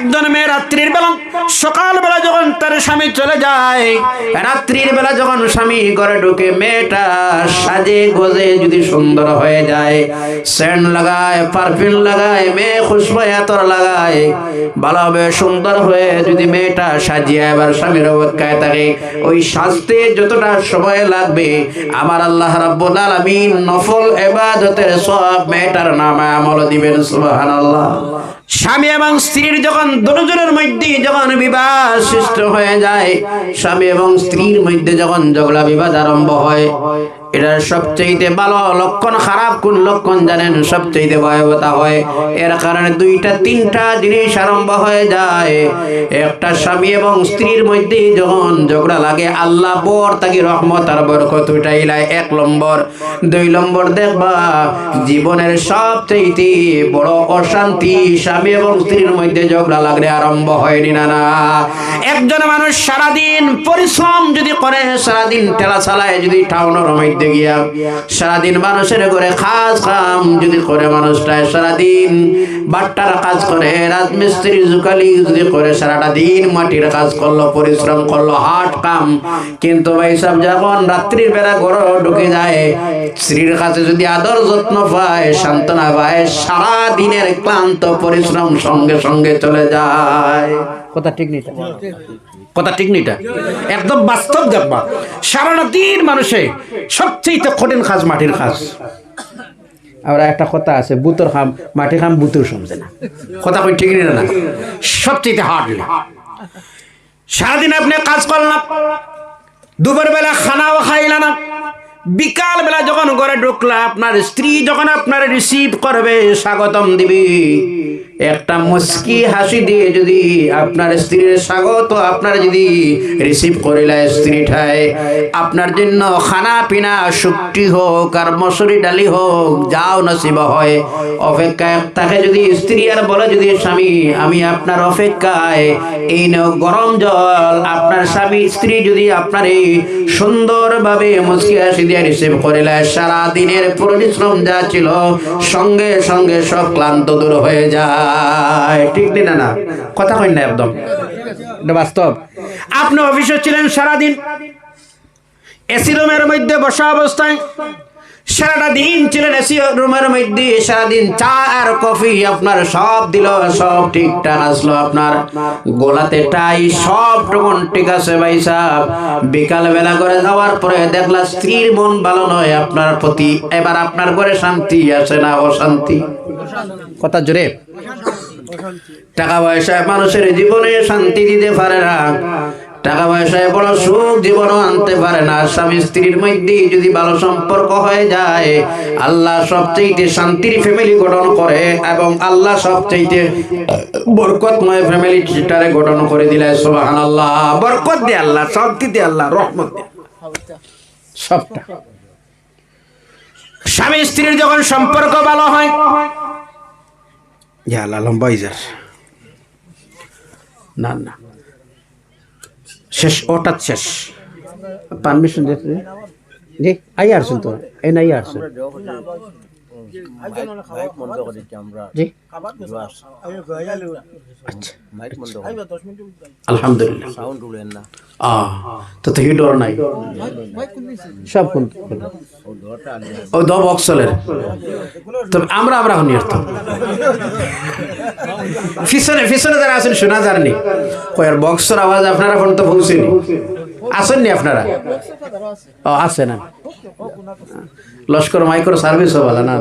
একজন মেয়ে রাত্রির বেলা সকাল বেলা যখন তার স্বামী চলে যায়, রাত্রির বেলা যখন স্বামী ঘরে ঢুকে মেয়েটা সাজে গোজে যদি সুন্দর হয়ে যায়, সেন্ট লাগায়, পারফিউম লাগায়, মেয়ে খুশবু এতর লাগায়, ভালোভাবে সুন্দর হয়ে যদি মেয়েটা সাজিয়ে এবার স্বামীর অপেক্ষায় থাকে, ওই সাজতে যতটা সময় লাগবে, আমার আল্লাহ রাব্বুল আলামিন নফল ইবাদতের সব মেয়েটার নামে আমল দিবেন, সুবহানাল্লাহ। স্বামী এবং স্ত্রীর যখন দুজনের মধ্যে যখন বিবাহ সৃষ্ট হয়ে যায়, স্বামী এবং স্ত্রীর মধ্যে যখন ঝগড়া বিবাদ আরম্ভ হয় এটার সবচেয়ে ভালো লক্ষণ খারাপ, কোন লক্ষণ জানেন? সবচেয়ে ভয়াবতা হয়। এর কারণে দুইটা, তিনটা জিনিস আরম্ভ হয়ে যায়। একটা স্বামী এবং স্ত্রীর মধ্যে যখন ঝগড়া লাগে, আল্লাহ বর তাকে রহমত আর বরকত উঠাইলাই এক নম্বর। দুই নম্বর, দেখবা জীবনের সবচেয়ে বড় অশান্তি স্বামী এবং স্ত্রীর মধ্যে ঝগড়া লাগলে আরম্ভ হয়নি না না। একজন মানুষ সারাদিন পরিশ্রম যদি করে, সারাদিন ঠেলা চালায় যদি টাউনের মধ্যে গিয়া সারাদিন মানুষের করে খাস কাম যদি করে মানুষটা সারাদিন বাট্টার কাজ করে, রাজমিস্ত্রি জুকালি যদি করে, সারাটা দিন মাটির কাজ করল, পরিশ্রম করল, হাট কাম। কিন্তু ভাই সব যখন রাত্রির বেলা ঘর ঢুকে যায়, স্ত্রীর কাছে যদি আদর যত্ন পায়, সান্ত্বনা পায় সারা দিনের ক্লান্ত পরিশ্রম সঙ্গে সঙ্গে চলে যায়। কথা ঠিক নেই কথা ঠিক নেই একদম বাস্তব দেখবা সারাটা দিন মানুষে সবচেয়ে কঠিন কাজ মাটির কাজ। আবার একটা কথা আছে, বুতর খাম, মাটি খাম বুতর সমঝে না। কথা কই ঠিক না? সবচেয়ে হার্ডলি সারাদিন আপনি কাজ করলাম দুপুর বেলা খানাও খাইলা না। বিকাল বেলা যখন ঘরে ঢুকলা আপনার স্ত্রী যখন আপনার রিসিভ করবে, স্বাগতম দিবি। একটা মুস্কি হাসি দিয়ে যদি আপনার স্ত্রীর স্বাগত আপনার যদি রিসিভ করিলা স্ত্রী ঠায়, আপনার জন্য খানা পিনা শুক্তি হোক আর মসুরি ডালি হোক, যাও নসিব হয়। অপেক্ষায় তাকে যদি স্ত্রী আর বলে যদি, স্বামী, আমি আপনার অপেক্ষায় এই নাও গরম জল। আপনার স্বামী স্ত্রী যদি আপনার এই সুন্দরভাবে মুচকি হাসি দিয়ে রিসিভ করিলে সারা দিনের পরিশ্রম যা ছিল সঙ্গে সঙ্গে সব ক্লান্ত দূর হয়ে যায়। ঠিক না না কথা কই না একদম। বাস্তব। আপনি অফিসে ছিলেন সারাদিন। এসি রুমের মধ্যে বসা অবস্থায় সারাটা দিন ছিলেন এসি রুমের মধ্যে। সারাদিন চা আর কফি আপনার সব দিল, সব ঠিকঠাক আসলো আপনার। গোলাতে টাই সব টুকুন ঠিক আছে ভাই সাহেব। বিকাল বেলা করে যাওয়ার পরে দেখলা স্ত্রীর মন ভালো নয় আপনার প্রতি। এবার আপনার ঘরে শান্তি আছে না অশান্তি। কথা জোরে। টাকা পয়সায় মানুষের জীবনে শান্তি দিতে পারে না। টাকা পয়সায় বড় সুখ জীবনও আনতে পারে না। স্বামী স্ত্রীর মধ্যে যদি ভালো সম্পর্ক হয়ে যায়, আল্লাহ সবচেয়ে শান্তির ফ্যামিলি গঠন করে এবং আল্লাহ সবচেয়ে বরকতময় ফ্যামিলি সেটারে গঠন করে দিলে সোবাহান আল্লাহ বরকত দে আল্লাহ, শান্তি দে আল্লাহ, রহমত দে। সবটা। স্বামী স্ত্রীর যখন সম্পর্ক ভালো হয় ইয়া আল্লাহ লম্বা ইজার না না। শেষ ওটা শেষ। পারমিশন দিতে জি আই আসুন তো। এই নাই আসুন। মাইক বন্ধ করে দিচ্ছি আমরা। জি। জোয়াস আচ্ছা। মাইক বন্ধ আলহামদুলিল্লাহ। সাউন্ড উড়েন না। তো তো হিট নাই। সব কোন ও দ বক্সলের তো আমরা আমরা হনি অর্থ পিছনে পিছনে যারা আছেন শোনা যাননি। কয়ার বক্সর আওয়াজ আপনারা ফোন তো পৌঁছেনি। আসেননি আপনারা? ও, আছে না। লস্কর মাইক্রো সার্ভিস বলা না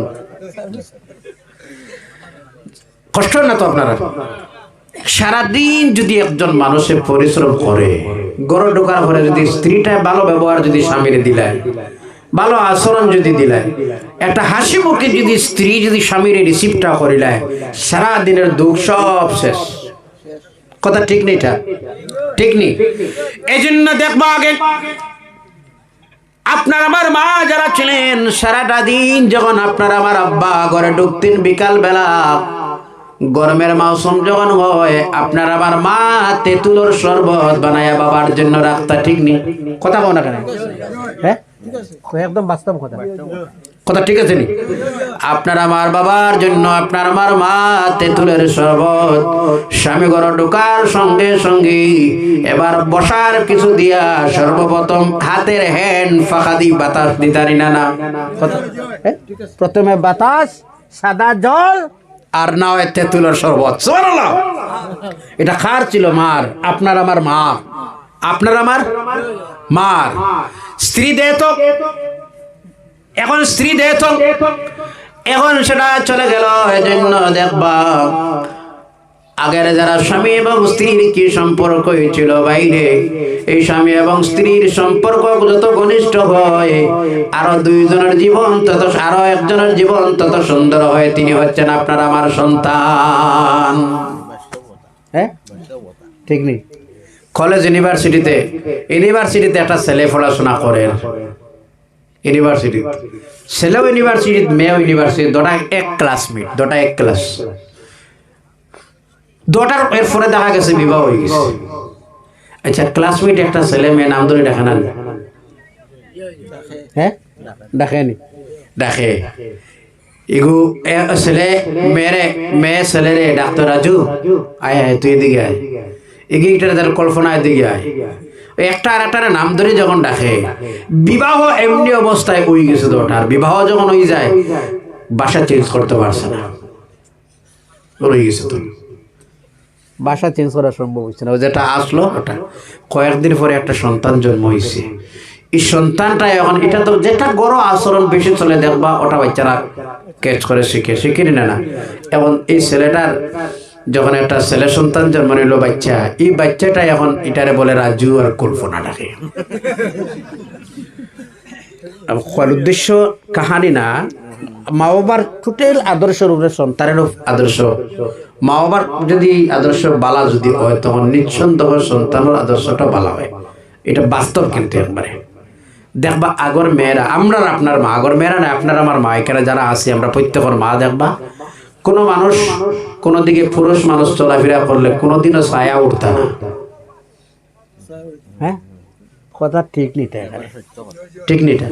কষ্ট না তো আপনারা? সারাদিন যদি একজন মানুষে পরিশ্রম করে গড় ঢোকার পরে যদি স্ত্রীটা ভালো ব্যবহার যদি স্বামীর দিলায়, ভালো আচরণ যদি দিলায়, একটা হাসি মুখে যদি স্ত্রী যদি স্বামীর রিসিভটা করিলায় সারা দিনের দুঃখ সব শেষ। কথা ঠিক নেই এটা? ঠিক নেই। এই জন্য দেখব আগে। আপনার আমার মা যারা ছিলেন সারাটা দিন যখন আপনার আমার আব্বা ঘরে ঢুকতেন বিকাল বেলা গরমের মৌসুম যখন হয় আপনার আমার মা তেঁতুলোর শরবত বানায়া বাবার জন্য রাখতা ঠিক নেই। কথা না কেন? হ্যাঁ? একদম বাস্তব কথা। কথা ঠিক আছে নি? আপনার আমার বাবার জন্য আপনার আমার মা তেঁতুলের শরবত। স্বামী ঘর ঢোকার সঙ্গে সঙ্গে এবার বসার কিছু দিয়া সর্বপ্রথম হাতের হ্যান্ড ফাঁকা দি বাতাস দিতারি না না। প্রথমে বাতাস সাদা জল। আর না হয় তেঁতুলের শরবত। এটা খার ছিল মার আপনার আমার মা। আপনার আমার মার। স্ত্রী দেহ তো। এখন স্ত্রী দেহ এখন সেটা চলে গেল এজন্য দেখবা আগের যারা স্বামী এবং স্ত্রীর কি সম্পর্ক হয়েছিল বাইরে এই স্বামী এবং স্ত্রীর সম্পর্ক যত ঘনিষ্ঠ হয় আরও দুইজনের জীবন তত আরও একজনের জীবন তত সুন্দর হয় তিনি হচ্ছেন আপনার আমার সন্তান। হ্যাঁ? ঠিক নেই। কলেজ ইউনিভার্সিটিতে ইউনিভার্সিটিতে একটা ছেলে পড়াশোনা করে ইউনিভার্সিটি ছেলেও ইউনিভার্সিটি মেয়েও ইউনিভার্সিটি দুটা এক ক্লাসমেট দুটা এক ক্লাস দুটার এরপরে দেখা গেছে বিবাহ হয়ে গেছে। আচ্ছা ক্লাসমেট একটা ছেলে মেয়ে নাম ধরে দেখা না। হ্যাঁ ডাকেনি ডাকে এগু ছেলে মেরে মেয়ে ছেলে রে ডাক্তার রাজু আয় আয় তুই এদিকে আয়। এগিয়ে তার কল্পনা এদিকে আয়। একটা আর একটা নাম ধরে যখন ডাকে, বিবাহ এমনি অবস্থায় হয়ে গেছে তোটার বিবাহ যখন হয়ে যায়, বাসা চেঞ্জ করতে পারছে না। রয়ে গেছে তো। বাসা চেঞ্জ করা সম্ভব হচ্ছে না। যেটা আসলো, ওটা। কয়েকদিন পরে একটা সন্তান জন্ম হয়েছে। এই সন্তানটা এখন, এটা তো যেটা গড় আচরণ, বেশি চলে দেখবা, ওটা বাচ্চারা ক্যাচ করে শিখে শিখিনি না না। এখন এই ছেলেটার যখন একটা ছেলে সন্তান জন্ম নিল বাচ্চা, এই বাচ্চাটা এখন এটারে বলে রাজু আর কল্পনা ডাকে উদ্দেশ্য কাহানি না মা বাবার টোটাল আদর্শের উপরে সন্তানেরও আদর্শ। মা বাবার যদি আদর্শ বালা যদি হয়, তখন নিঃসন্দেহ সন্তানের আদর্শটা বালা হয়। এটা বাস্তব কিন্তু একবারে। দেখবা আগর মেয়েরা আমরা আপনার মা, আগর মেয়েরা না, আপনার আমার মা, এখানে যারা আছে, আমরা প্রত্যেকের মা দেখবা। কোনো মানুষ কোনো দিকে পুরুষ মানুষ চলাফেরা করলে কোনোদিনও ছায়া উঠতা না। হ্যাঁ? কথা ঠিক নিতে ঠিক নিটা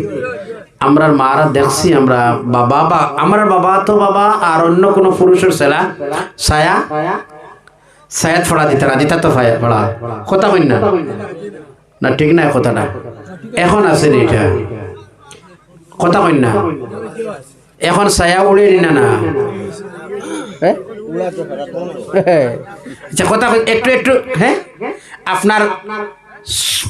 আমরা মারা দেখছি আমরা বাবা বা আমার বাবা তো বাবা আর অন্য কোনো পুরুষের ছেলা ছায়া ছায়াত ফড়া দিতে না দিতা তো ফায়া ফড়া কথা কই না? না ঠিক না কথাটা। এখন আছে এটা কথা কই না? এখন ছায়া উড়ে না না? আচ্ছা কথা একটু একটু হ্যাঁ? আপনার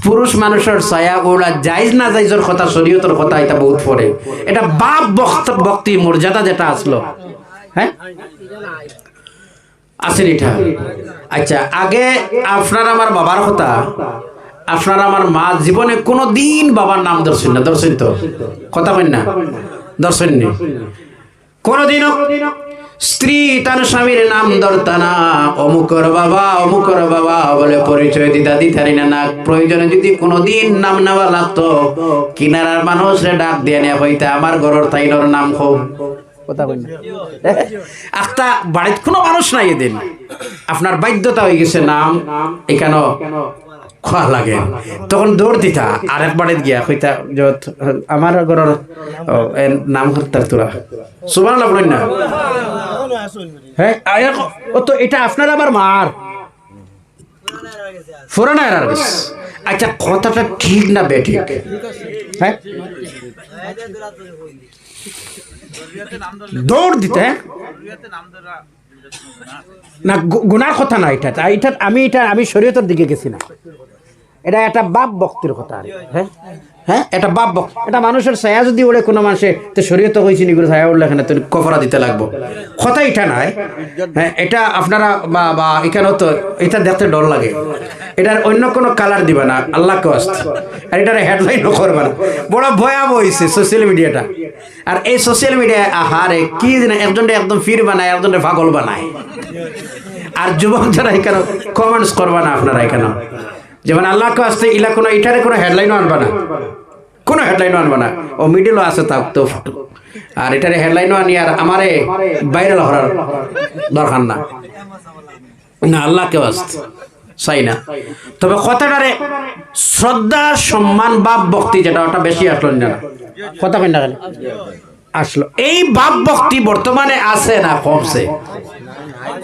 পুরুষ মানুষের ছায়া ওরা যাইজ না যাইজর কথা, শরীয়তের কথা, এটা বহুত পরে। এটা বাপ ভক্তি মর্যাদা যেটা আসলো। হ্যাঁ? আসেন এটা। আচ্ছা আগে আপনার আমার বাবার কথা। আপনার আমার মা জীবনে কোনো দিন বাবার নাম দর্শন না। দর্শন তো? কথা কই না? দর্শন নেই কোনদিনও? স্ত্রী তার স্বামীর নাম ধরতা অমুকর বাবা অমুকর বাবা বলে পরিচয় দিতা দিতারি না না। প্রয়োজনে যদি কোনোদিন নাম নেওয়া লাগতো, কিনারার মানুষরে ডাক দিয়ে নেওয়া হইতে আমার ঘরের তাইনর নাম একটা বাড়িতে কোনো মানুষ নাই এদিন। আপনার বাধ্যতা হয়ে গেছে নাম। এখানে খোয়া লাগে। তখন দৌড় দিতা, আরেক বাড়িতে গিয়া কইতা আমার ঘরের নাম হত্যার তোরা সুবান লাভ না। হ্যাঁ তো এটা আপনার আবার মার আচ্ছা কথাটা ঠিক না বে ঠিক হ্যাঁ দৌড় দিতে? না গুনার কথা না এটা এটা আমি এটা আমি শরীয়তের দিকে গেছি না। এটা একটা বাপ ভক্তির কথা আর। হ্যাঁ? হ্যাঁ? এটা বাপ ভক্ত। এটা মানুষের ছায়া যদি ওড়ে কোনো মানুষে, তো শরীয়ত কইছি নি করে ছায়া উঠলে এখানে তো কফরা দিতে লাগবো। কথা এটা নাই হ্যাঁ এটা আপনারা বা বা, এখানেও তো এটা দেখতে ডর লাগে। এটার অন্য কোনো কালার দিবে না আল্লাহ কস্ত। আর এটার হেডলাইনও করবে না। বড় ভয়াবহ হয়েছে সোশ্যাল মিডিয়াটা আর এই সোশ্যাল মিডিয়ায় আহারে, কি জানে একজনটা একদম ফির বানায় একজনটা পাগল বানায়। আর যুবক যারা এখানে কমেন্টস করবা না আপনারা এখানে যেমন আল্লাহকে আসতে ইলা কোনো এটারে কোনো হেডলাইনও আনবা না। কোনো হেডলাইনও আনবা না। ও মিডিলও আছে তো ফটো। আর এটারে হেডলাইনও আনি আর আমারে ভাইরাল হওয়ার দরকার না। না আল্লাহকে আসতে চাই না। তবে কথাটারে শ্রদ্ধা সম্মান বা ভক্তি যেটা ওটা বেশি আসলো না। কথা কেন? আসলো। এই ভাব ভক্তি বর্তমানে আছে না কমছে?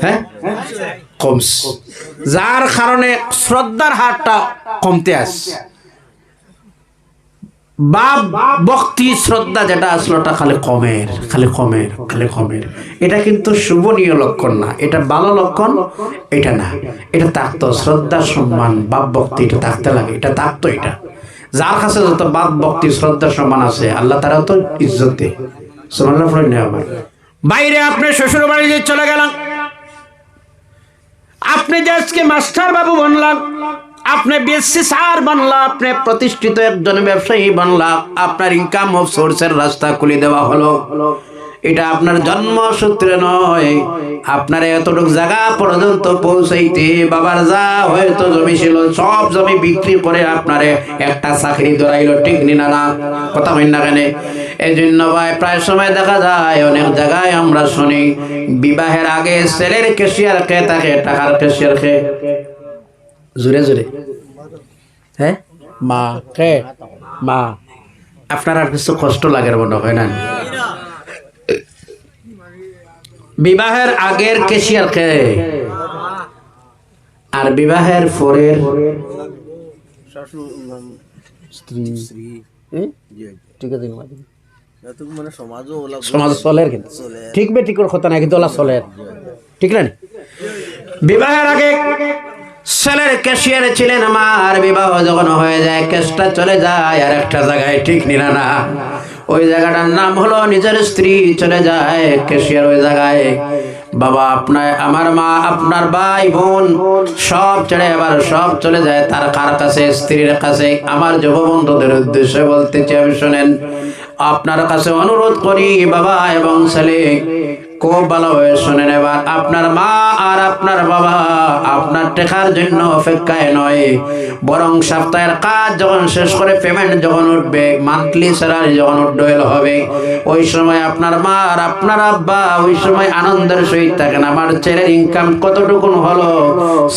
হ্যাঁ? কমছে। যার কারণে শ্রদ্ধার হারটা কমতে আসছে। বাপ ভক্তি, শ্রদ্ধা যেটা আসলো ওটা খালি কমের খালি কমের খালি কমের। এটা কিন্তু শুভনীয় লক্ষণ না। এটা ভালো লক্ষণ, এটা না। এটা থাকতো শ্রদ্ধা, সম্মান, বাপ ভক্তি, এটা থাকতে লাগে। এটা থাকতো এটা। যার কাছে যত বাপ ভক্তি, শ্রদ্ধা, সম্মান আছে, আল্লাহ তারা তো ইজ্জত বাইরে আপনি শ্বশুর বাড়ি বাড়িতে চলে গেলাম। আপনি যে আজকে মাস্টার বাবু বনলাম, আপনি বিএসসি স্যার বানলা আপনি প্রতিষ্ঠিত একজন ব্যবসায়ী বানলা আপনার ইনকাম অফ সোর্সের রাস্তা খুলে দেওয়া হলো। এটা আপনার জন্ম সূত্রে নয়। আপনার এতটুক জায়গা পর্যন্ত পৌঁছাইতে বাবার যা হয়তো জমি ছিল সব জমি বিক্রি করে আপনারে একটা চাকরি ধরাইলো ঠিক নিনা না কথা হইন না কেন? এই জন্য ভাই প্রায় সময় দেখা যায় অনেক জায়গায় আমরা শুনি বিবাহের আগে ছেলের কেশিয়ার খেয়ে থাকে টাকার কেশিয়ার খেয়ে জোরে জোরে। হ্যাঁ? মা কে? মা। আপনার আর কিছু কষ্ট লাগে মনে হয় না? বিবাহের আগের কেশিয়ার কে আর বিবাহের পরের শ্বশুর উম, স্ত্রী। স্ত্রী হুম? জি। ঠিক আছে এত মানে সমাজও ওলা সমাজ চলের কিন্তু। ঠিক বে ঠিক কথা না কিন্তু ওলা চলের। ঠিক না বিবাহের আগে ছেলের ক্যাশিয়ারে ছিলেন আমার বিবাহ যখন হয়ে যায় কেসটা চলে যায় আর একটা জায়গায় ঠিক নিলা না। ওই জায়গাটার নাম হলো নিজের স্ত্রী চলে যায় ক্যাশিয়ার ওই জায়গায়। বাবা আপনার, আমার মা, আপনার ভাই, বোন, সব ছেড়ে আবার সব চলে যায় তার কার কাছে, স্ত্রীর কাছে। আমার যুব বন্ধুদের উদ্দেশ্যে বলতে চাই শোনেন, আপনার কাছে অনুরোধ করি বাবা এবং ছেলে, খুব ভালোভাবে শোনেন এবার। আপনার মা আর আপনার বাবা আপনার টেকার জন্য অপেক্ষায় নয়। বরং সপ্তাহের কাজ যখন শেষ করে পেমেন্ট যখন উঠবে মান্থলি স্যালারি যখন উড্ডয়ন হবে। ওই সময় আপনার মা আর আপনার আব্বা ওই সময় আনন্দের সহিত থাকেন। আমার ছেলের ইনকাম কতটুকুন হলো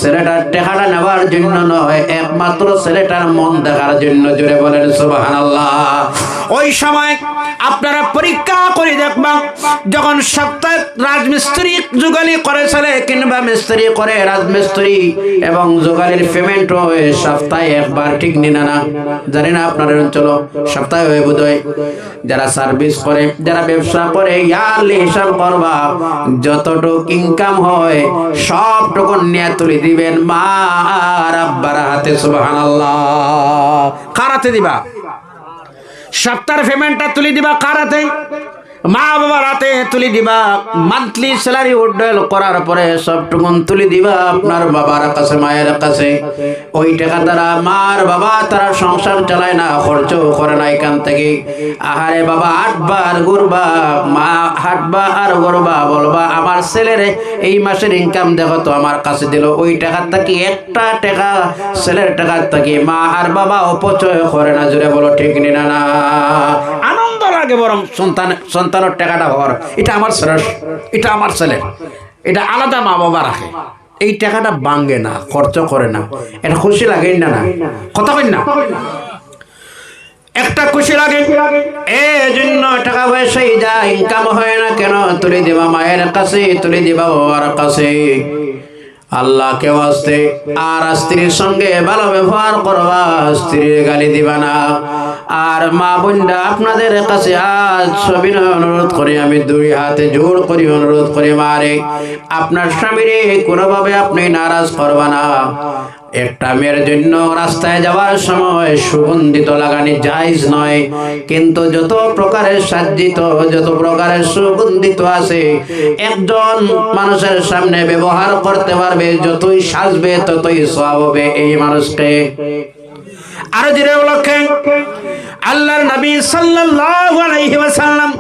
ছেলেটার টেকাটা নেওয়ার জন্য নয়, একমাত্র ছেলেটার মন দেখার জন্য। জুড়ে বলেন, সুবহানাল্লাহ। ওই সময় আপনারা পরীক্ষা করে দেখবেন যখন সপ্তাহে রাজমিস্ত্রি যুগালি করে ছেলে কিংবা মিস্ত্রি করে রাজমিস্ত্রি এবং যুগালির পেমেন্ট হয়, সপ্তাহে একবার ঠিক নিনা না জানি না আপনার অঞ্চল, সপ্তাহে হয়ে বোধ যারা সার্ভিস করে, যারা ব্যবসা করে ইয়ারলি হিসাব করবা, যতটুকু ইনকাম হয়, সবটুকু নিয়ে তুলে দিবেন মা আর আব্বার হাতে, সুবহানাল্লাহ। কার হাতে দিবা? সপ্তাহের পেমেন্টটা তুলে দিবা কার হাতে? মা বাবার হাতে তুলি দিবা। মান্থলি স্যালারি উড্ডয়ন করার পরে সবটুকুন তুলে দিবা আপনার বাবার কাছে, মায়ের কাছে। ওই টাকা তারা মার বাবা তারা সংসার চালায় না খরচ করে না এখান থেকে। আহারে বাবা আটবার ঘুরবা। মা, হাটবা আর ঘুরবা, বলবা, আমার ছেলের এই মাসের ইনকাম দেখো তো, আমার কাছে দিল। ওই টাকার থাকি একটা টাকা, ছেলের টাকার থাকি মা আর বাবা অপচয় করে না জুড়ে বলো, ঠিক না। লাগে বরং সন্তান, সন্তানের টাকাটা হওয়ার। এটা আমার ছেলের, এটা আমার ছেলের এটা আলাদা মা বাবা রাখে। এই টাকাটা ভাঙ্গে না, খরচ করে না। এটা খুশি লাগে না না? কথা কই না। একটা খুশি লাগে। এই জন্য টাকা পয়সাই যা ইনকাম হয় না কেন? তুলে দিবা মায়ের কাছে, তুলে দিবা বাবার কাছে। আল্লাহকে আসতে আর স্ত্রীর সঙ্গে ভালো ব্যবহার করবা, স্ত্রীর গালি দিবা না। আর মা বোনরা আপনাদের কাছে আজ সবিনয় অনুরোধ করি, আমি দুই হাতে জোর করি অনুরোধ করি মারে আপনার স্বামীরে কোনোভাবে আপনি নারাজ করবা না। একটা মেয়ের জন্য রাস্তায় যাওয়ার সময় সুগন্ধিত লাগানি জায়জ নয়, কিন্তু যত প্রকারের সাজ্জিত, যত প্রকারের সুগন্ধিত আছে, একজন মানুষের সামনে ব্যবহার করতে পারবে, যতই সাজবে ততই সব হবে এই মানুষকে। আরও জোরে লক্ষ্যে নবী সাল্লাল্লাহু আলাইহি ওয়াসাল্লাম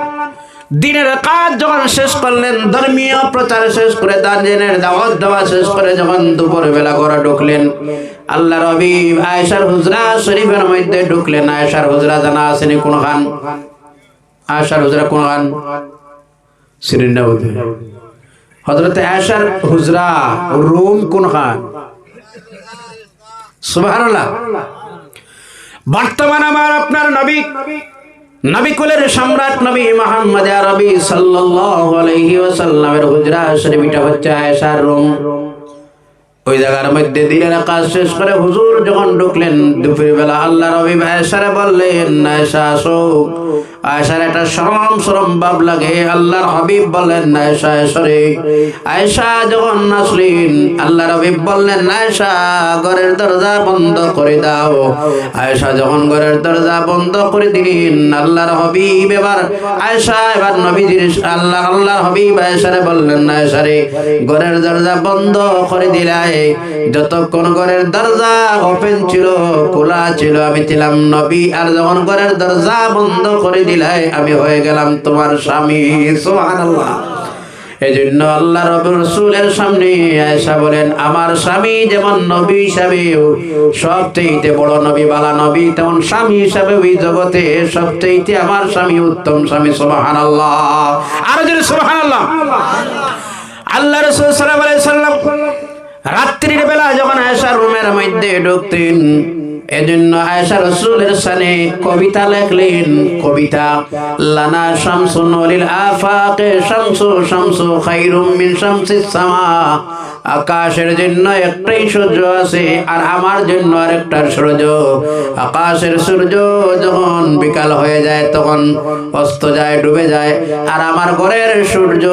দিনের কাজ যখন শেষ করলেন ধর্মীয় প্রচার শেষ করে দার্জিনের দাওয়াত দেওয়া শেষ করে যখন দুপুর বেলা করে ঢুকলেন আল্লাহ রবি আয়েশার হুজরা শরীফের মধ্যে ঢুকলেন। আয়েশার হুজরা জানা আসেনি কোন খান? আয়েশার হুজরা কোন খান? সিরিন্ডা বুঝে হজরত আয়েশার হুজরা রুম কোন খান? সুবহানাল্লাহ। বর্তমান আমার আপনার নবী নবী কুলের সম্রাট নবী মোহাম্মদ আরবি সাল্লাল্লাহু আলাইহি ওয়াসাল্লামের হুজরা শরীফটা হচ্ছে আয়েশার রুম। ওই জায়গার মধ্যে দিনের কাজ শেষ করে হুজুর যখন ঢুকলেন, দুপুরবেলা আল্লাহ রবি আয়েশারে বললেন, আয়েশা, আসো। আয়েশার একটা সরম সরম ভাব লাগে। আল্লাহর হাবিব বললেন, আয়েশা এসরে আয়সা যখন আসলেন আল্লাহ রবিব বললেন, আয়েশা, ঘরের দরজা বন্ধ করে দাও। আয়েশা যখন ঘরের দরজা বন্ধ করে দিলেন, আল্লাহর হাবিব এবার, আয়েশা এবার নবীজির, আল্লাহ, আল্লাহর হাবিব আয়েশারে বললেন আয়েশারে ঘরের দরজা বন্ধ করে দিলাই। যতক্ষণ ঘরের দরজা ওপেন ছিল, খোলা ছিল, আমি ছিলাম নবী। আর যখন ঘরের দরজা বন্ধ করে দিলাই আমি হয়ে গেলাম তোমার স্বামী, সুবহানাল্লাহ। এই জন্য আল্লাহ সামনে আয়সা বলেন, আমার স্বামী যেমন নবী হিসাবে বড় নবী বালা নবী, তেমন স্বামী হিসাবে ওই জগতে আমার স্বামী উত্তম স্বামী সোবাহান আল্লাহ আরও যদি সোবাহান আল্লাহ আল্লাহ রাত্রির বেলা যখন আয়সার রুমের মধ্যে ঢুকতেন এজন্য আয়েশা রসুলের সানে কবিতা লেখলেন, কবিতা, লানা শামসু নলিল আফাকে, শামসু শামসু খাইরুম মিন শামসিস সামা। আকাশের জন্য একটাই সূর্য আছে, আর আমার জন্য আরেকটা সূর্য। আকাশের সূর্য যখন বিকাল হয়ে যায়, তখন অস্ত যায়, ডুবে যায়। আর আমার ঘরের সূর্য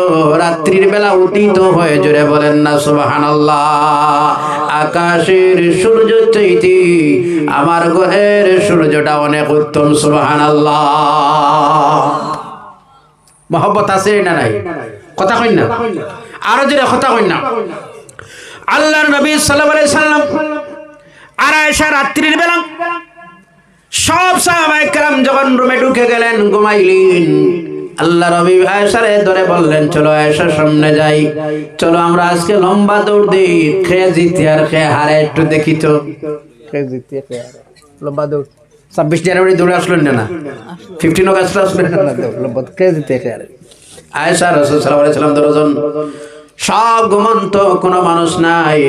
রাত্রির বেলা উদিত হয়ে জুড়ে বলেন না, সুবহানাল্লাহ। আকাশের সূর্য চাইতে আমার ঘরের সূর্যটা অনেক উত্তম, সুবহানাল্লাহ। মহব্বত আছে না নাই? কথা কই না? আরও যেটা কথা কই না আল্লাহর নবী সাল্লাল্লাহু সাল্লাম আর আয়েশা রাত্রির বেলা সব সাহাবায়ে কেরাম যখন রুমে ঢুকে গেলেন ঘুমাইলেন। আল্লাহ রবি আয়েশারে ধরে বললেন চলো আয়েশার সামনে যাই। চলো আমরা আজকে লম্বা দৌড় দিই। খেয়ে জিতি আর খেয়ে হারে একটু দেখি তো। খেয়ে জিতে লম্বা দৌড়। ছাব্বিশ জানুয়ারি দৌড়ে আসলেন না ফিফটিন অগস্ট আসলেন না? না দৌড়। লম্বা খেয়ে জিতে খেয়ে আর আয়েশা রসুল সাল্লাল্লাহু সাল্লাম দশজন সব ঘুমন্ত কোনো মানুষ নাই।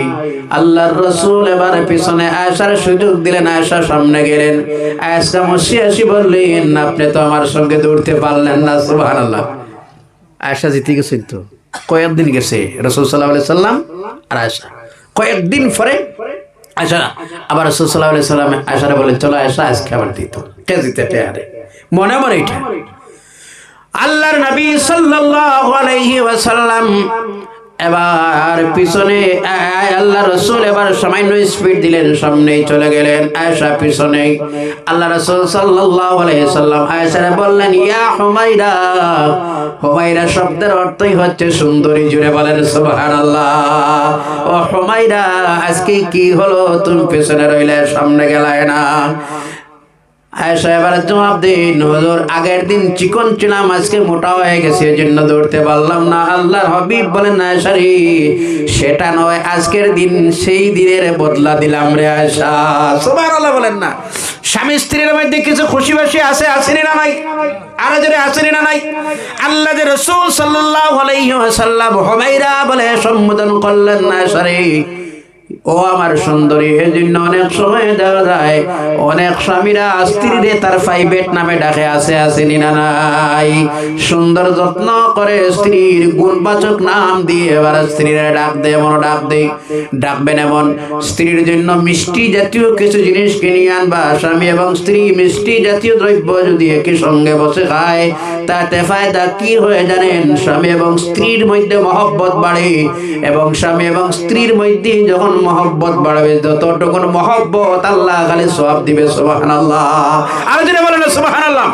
আল্লাহর রসুল এবার পিছনে আয়েশার সুযোগ দিলেন, আয়েশা সামনে গেলেন। আয়েশা মসি আসি বললেন, আপনি তো আমার সঙ্গে দৌড়তে পারলেন না, সুবহানাল্লাহ। আয়েশা জিতে গেছেন তো। কয়েকদিন গেছে রসুল সাল্লাহ সাল্লাম আর আয়েশা। কয়েকদিন পরে আয়সা আবার রসুল সাল্লাহ সাল্লাম আয়েশারে বলেন চলো আয়েশা, আজকে আবার দিত কে জিতে পেয়ারে? মনে মনে এটা। আল্লাহর নবী সাল্লাল্লাহু আলাইহি ওয়াসাল্লাম এবার পিছনে আল্লাহ রসুল এবার সামান্য স্পিড দিলেন, সামনেই চলে গেলেন আয়েশা পিছনে। আল্লাহ রসুল সাল্লাম আয়েশারে বললেন, ইয়া হুমাইরা হুমাইরা শব্দের অর্থই হচ্ছে সুন্দরী, জুড়ে বলেন সুবহানাল্লাহ। ও হুমাইরা আজকে কি হলো? তুমি পিছনে রইলে, সামনে গেলায় না। আয়েশা, এবার জবাব দিন। আগের দিন চিকন ছিলাম আজকে মোটা হয়ে গেছে জন্য দৌড়তে পারলাম না। আল্লাহর হাবিব বলেন, আয়েশা রে, সেটা নয়, আজকের দিন সেই দিনের বদলা দিলাম রে আয়েশা। সুবহানাল্লাহ বলেন না। স্বামী স্ত্রীর মধ্যে কিছু খুশি বাসি আছে, আসেনি না নাই আরও জোরে আসেনি না নাই আল্লাহ যে রসুল সাল্লাল্লাহু আলাইহি ওয়াসাল্লাম হুমাইরা বলে, সম্বোধন করলেন না, আয়েশা ও আমার সুন্দরী এই জন্য অনেক সময় দেখা যায়, অনেক স্বামীরা স্ত্রীরে তার প্রাইভেট নামে ডাকে, আছে, আসেনি না নাই। সুন্দর যত্ন করে স্ত্রীর গুণবাচক নাম দিয়ে এবার স্ত্রীরা ডাক দে, এমন ডাক দে ডাকবেন এমন। স্ত্রীর জন্য মিষ্টি জাতীয় কিছু জিনিস কিনে আনবা, স্বামী এবং স্ত্রী মিষ্টি জাতীয় দ্রব্য যদি একই সঙ্গে বসে খায়, তাতে ফায়দা কি হয়ে জানেন? স্বামী এবং স্ত্রীর মধ্যে মহব্বত বাড়ে, এবং স্বামী এবং স্ত্রীর মধ্যে যখন মহব্বত বাড়বে যতটুকুন মহব্বত আল্লাহ খালি সব দিবে সুবহানাল্লাহ। আর যদি বলেন সুবহানাল্লাহ।